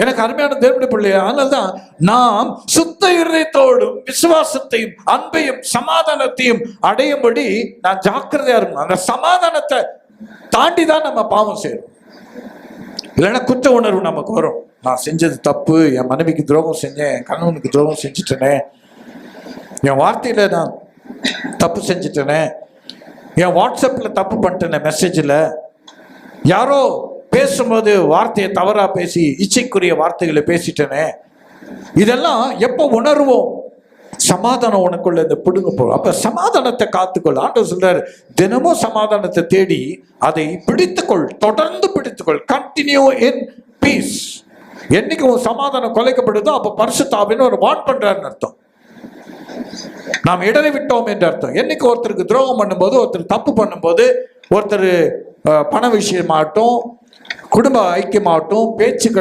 எனக்கு அருமையான தேவனுடைய பிள்ளையா அதனால தான் நாம் சுத்த இருதயத்தோடும் விசுவாசத்தையும் அன்பையும் சமாதானத்தையும் அடையும்படி நான் ஜாக்கிரதையா இருக்கணும். அந்த சமாதானத்தை தாண்டி தான் நம்ம பாவம் செய்யறோம். இல்லைன்னா குற்ற உணர்வு நமக்கு வரும். நான் செஞ்சது தப்பு என் மனைவிக்கு துரோகம் செஞ்சேன் என் கணவனுக்கு துரோகம் செஞ்சுட்டேனே என் வார்த்தையில நான் தப்பு செஞ்சுட்டேனே என் வாட்ஸ்அப்பில் தப்பு பண்ணிட்டேனே மெசேஜில் யாரோ பேசும்போது வார்த்தையை தவறா பேசி இச்சைக்குரிய வார்த்தைகளை பேசிட்டேனே. இதெல்லாம் எப்போ உணர்வோம்? சமாதானம் உனக்குள்ள இந்த பிடுங்க போகும் அப்ப சமாதானத்தை காத்துக்கொள். ஆண்டவர் சொல்றாரு தினமும் சமாதானத்தை தேடி அதை பிடித்துக்கொள் தொடர்ந்து பிடித்துக்கொள். கண்டினியூ இன் பீஸ் என்னைக்கு உன் சமாதானம் கொலைக்கப்படுதோ அப்ப பரிசுத்தாவின்னு ஒரு வான் பண்றாருன்னு அர்த்தம். நாம் இடரை விட்டோம் என்று அர்த்தம். என்னைக்கு ஒருத்தருக்கு துரோகம் பண்ணும்போது ஒருத்தர் தப்பு பண்ணும்போது ஒருத்தர் பண விஷயமாகட்டும் குடும்ப ஐக்கியமாகட்டும் பேச்சுக்கள்